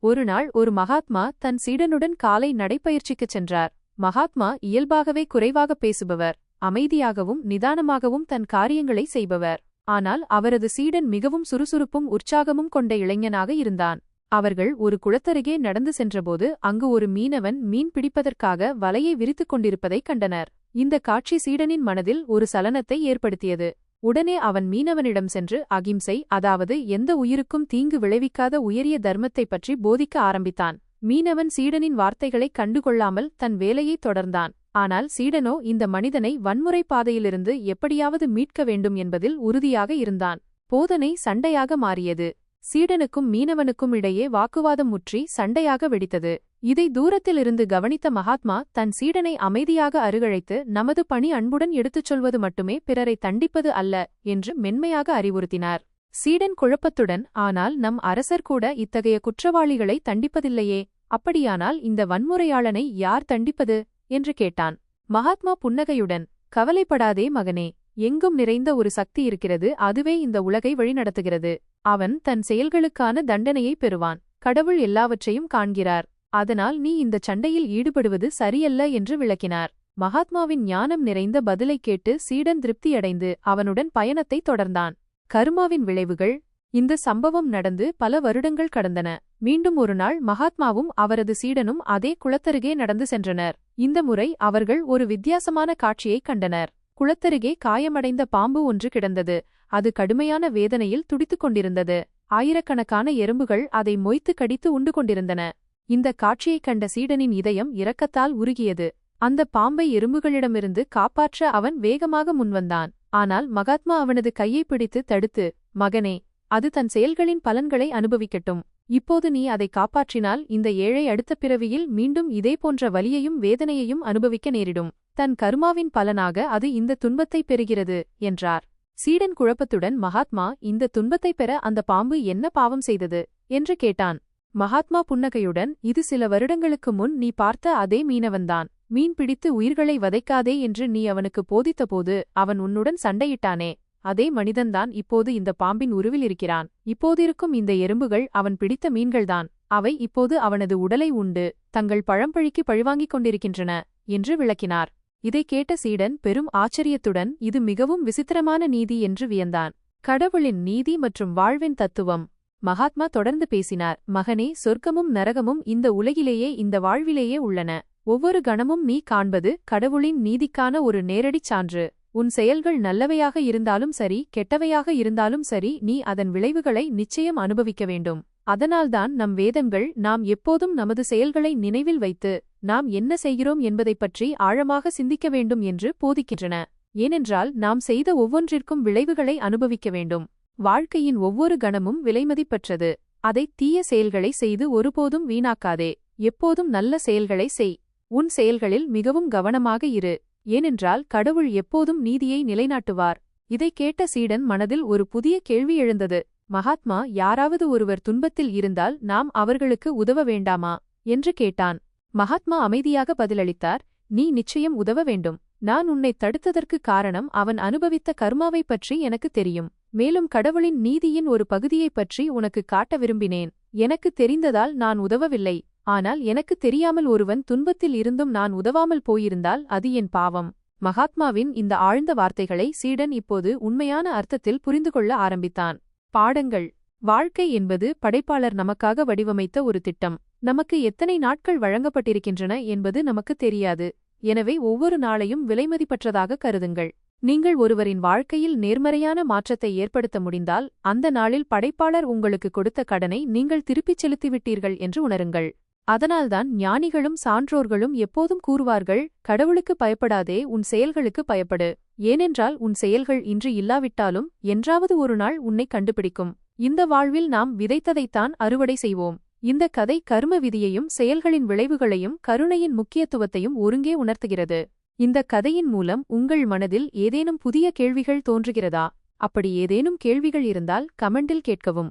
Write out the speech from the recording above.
ஒருநாள் ஒரு மகாத்மா தன் சீடனுடன் காலை நடைப்பயிற்சிக்குச் சென்றார். மகாத்மா இயல்பாகவே குறைவாகப் பேசுபவர். அமைதியாகவும் நிதானமாகவும் தன் காரியங்களை செய்பவர். ஆனால் அவரது சீடன் மிகவும் சுறுசுறுப்பும் உற்சாகமும் கொண்ட இளைஞனாக இருந்தான். அவர்கள் ஒரு குளத்தருகே நடந்து சென்றபோது அங்கு ஒரு மீனவன் மீன் பிடிப்பதற்காக வலையை விரித்துக் கொண்டிருப்பதைக் கண்டனர். இந்த காட்சி சீடனின் மனதில் ஒரு சலனத்தை ஏற்படுத்தியது. உடனே அவன் மீனவனிடம் சென்று அகிம்சை அதாவது எந்த உயிருக்கும் தீங்கு விளைவிக்காத உயரிய தர்மத்தைப் பற்றி போதிக்க ஆரம்பித்தான். மீனவன் சீடனின் வார்த்தைகளைக் கண்டுகொள்ளாமல் தன் வேலையைத் தொடர்ந்தான். ஆனால் சீடனோ இந்த மனிதனை வன்முறை பாதையிலிருந்து எப்படியாவது மீட்க வேண்டும் என்பதில் உறுதியாக இருந்தான். போதனை சண்டையாக மாறியது. சீடனுக்கும் மீனவனுக்கும் இடையே வாக்குவாதம் முற்றி சண்டையாக வெடித்தது. இதை தூரத்திலிருந்து கவனித்த மகாத்மா தன் சீடனை அமைதியாக அருகழைத்து நமது பணி அன்புடன் எடுத்துச் சொல்வது மட்டுமே பிறரை தண்டிப்பது அல்ல என்று மென்மையாக அறிவுறுத்தினார். சீடன் குழப்பத்துடன் ஆனால் நம் அரசர் கூட இத்தகைய குற்றவாளிகளை தண்டிப்பதில்லையே அப்படியானால் இந்த வன்முறையாளனை யார் தண்டிப்பது? என்று கேட்டான். மகாத்மா புன்னகையுடன் கவலைப்படாதே மகனே எங்கும் நிறைந்த ஒரு சக்தி இருக்கிறது அதுவே இந்த உலகை வழிநடத்துகிறது. அவன் தன் செயல்களுக்கான தண்டனையை பெறுவான். கடவுள் எல்லாவற்றையும் காண்கிறார். அதனால் நீ இந்த சண்டையில் ஈடுபடுவது சரியல்ல என்று விளக்கினார். மகாத்மாவின் ஞானம் நிறைந்த பதிலைக் கேட்டு சீடன் திருப்தியடைந்து அவனுடன் பயணத்தை தொடர்ந்தான். கருமாவின் விளைவுகள். இந்த சம்பவம் நடந்து பல வருடங்கள் கடந்தன. மீண்டும் ஒருநாள் மகாத்மாவும் அவரது சீடனும் அதே குளத்தருகே நடந்து சென்றனர். இந்த முறை அவர்கள் ஒரு வித்தியாசமான காட்சியைக் கண்டனர். குளத்தருகே காயமடைந்த பாம்பு ஒன்று கிடந்தது. அது கடுமையான வேதனையில் துடித்துக் கொண்டிருந்தது. ஆயிரக்கணக்கான எறும்புகள் அதை மொய்த்து கடித்து உண்டு கொண்டிருந்தன. இந்த காட்சியைக் கண்ட சீடனின் இதயம் இரக்கத்தால் உருகியது. அந்த பாம்பை எறும்புகளிடமிருந்து காப்பாற்ற அவன் வேகமாக முன்வந்தான். ஆனால் மகாத்மா அவனது கையை பிடித்து தடுத்து மகனே அது தன் செயல்களின் பலன்களை அனுபவிக்கட்டும். இப்போது நீ அதை காப்பாற்றினால் இந்த ஏழை அடுத்த பிறவியில் மீண்டும் இதேபோன்ற வலியையும் வேதனையையும் அனுபவிக்க நேரிடும். தன் கருமாவின் பலனாக அது இந்த துன்பத்தை பெறுகிறது என்றார். சீடன் குழப்பத்துடன் மகாத்மா இந்த துன்பத்தை பெற அந்த பாம்பு என்ன பாவம் செய்தது? என்று கேட்டான். மகாத்மா புன்னகையுடன் இது சில வருடங்களுக்கு முன் நீ பார்த்த அதே மீனவன்தான். மீன் பிடித்து உயிர்களை வதைக்காதே என்று நீ அவனுக்கு போதித்தபோது அவன் உன்னுடன் சண்டையிட்டானே. அதே மனிதன்தான் இப்போது இந்த பாம்பின் உருவில் இருக்கிறான். இப்போதிருக்கும் இந்த எறும்புகள் அவன் பிடித்த மீன்கள்தான். அவை இப்போது அவனது உடலை உண்டு. தங்கள் பழம்பழிக்கு பழிவாங்கிக் கொண்டிருக்கின்றன என்று விளக்கினார். இதை கேட்ட சீடன் பெரும் ஆச்சரியத்துடன் இது மிகவும் விசித்திரமான நீதி என்று வியந்தான். கடவுளின் நீதி மற்றும் வாழ்வின் தத்துவம் மகாத்மா தொடர்ந்து பேசினார். மகனே சொர்க்கமும் நரகமும் இந்த உலகிலேயே இந்த வாழ்விலேயே உள்ளன. ஒவ்வொரு கணமும் நீ காண்பது கடவுளின் நீதிக்கான ஒரு நேரடிச் சான்று. உன் செயல்கள் நல்லவையாக இருந்தாலும் சரி கெட்டவையாக இருந்தாலும் சரி நீ அதன் விளைவுகளை நிச்சயம் அனுபவிக்க வேண்டும். அதனால்தான் நம் வேதங்கள் நாம் எப்போதும் நமது செயல்களை நினைவில் வைத்து நாம் என்ன செய்கிறோம் என்பதைப் பற்றி ஆழமாக சிந்திக்க வேண்டும் என்று போதிக்கின்றன. ஏனென்றால் நாம் செய்த ஒவ்வொன்றிற்கும் விளைவுகளை அனுபவிக்க வேண்டும். வாழ்க்கையின் ஒவ்வொரு கணமும் விலைமதிப்பற்றது அதை தீய செயல்களை செய்து ஒருபோதும் வீணாக்காதே. எப்போதும் நல்ல செயல்களை செய். உன் செயல்களில் மிகவும் கவனமாக இரு. ஏனென்றால் கடவுள் எப்போதும் நீதியை நிலைநாட்டுவார். இதைக் கேட்ட சீடன் மனதில் ஒரு புதிய கேள்வி எழுந்தது. மகாத்மா யாராவது ஒருவர் துன்பத்தில் இருந்தால் நாம் அவர்களுக்கு உதவ வேண்டாமா? என்று கேட்டான். மகாத்மா அமைதியாக பதிலளித்தார். நீ நிச்சயம் உதவ வேண்டும். நான் உன்னை தடுத்ததற்கு காரணம் அவன் அனுபவித்த கர்மாவைப் பற்றி எனக்கு தெரியும். மேலும் கடவுளின் நீதியின் ஒரு பகுதியைப் பற்றி உனக்கு காட்ட விரும்பினேன். எனக்கு தெரிந்ததால் நான் உதவவில்லை. ஆனால் எனக்கு தெரியாமல் ஒருவன் துன்பத்தில் இருந்தும் நான் உதவாமல் போயிருந்தால் அது என் பாவம். மகாத்மாவின் இந்த ஆழ்ந்த வார்த்தைகளை சீடன் இப்போது உண்மையான அர்த்தத்தில் புரிந்து கொள்ள ஆரம்பித்தான். பாடங்கள். வாழ்க்கை என்பது படைப்பாளர் நமக்காக வடிவமைத்த ஒரு திட்டம். நமக்கு எத்தனை நாட்கள் வழங்கப்பட்டிருக்கின்றன என்பது நமக்கு தெரியாது. எனவே ஒவ்வொரு நாளையும் விலைமதிப்பற்றதாக கருதுங்கள். நீங்கள் ஒருவரின் வாழ்க்கையில் நேர்மறையான மாற்றத்தை ஏற்படுத்த முடிந்தால் அந்த நாளில் படைப்பாளர் உங்களுக்கு கொடுத்த கடனை நீங்கள் திருப்பிச் செலுத்திவிட்டீர்கள் என்று உணருங்கள். அதனால்தான் ஞானிகளும் சான்றோர்களும் எப்போதும் கூறுவார்கள் கடவுளுக்கு பயப்படாதே உன் செயல்களுக்கு பயப்படு. ஏனென்றால் உன் செயல்கள் இன்று இல்லாவிட்டாலும் என்றாவது ஒரு நாள் உன்னை கண்டுபிடிக்கும். இந்த வாழ்வில் நாம் விதைத்ததைத்தான் அறுவடை செய்வோம். இந்த கதை கர்ம விதியையும் செயல்களின் விளைவுகளையும் கருணையின் முக்கியத்துவத்தையும் ஒருங்கே உணர்த்துகிறது. இந்த கதையின் மூலம் உங்கள் மனதில் ஏதேனும் புதிய கேள்விகள் தோன்றுகிறதா? அப்படி ஏதேனும் கேள்விகள் இருந்தால் கமெண்டில் கேட்கவும்.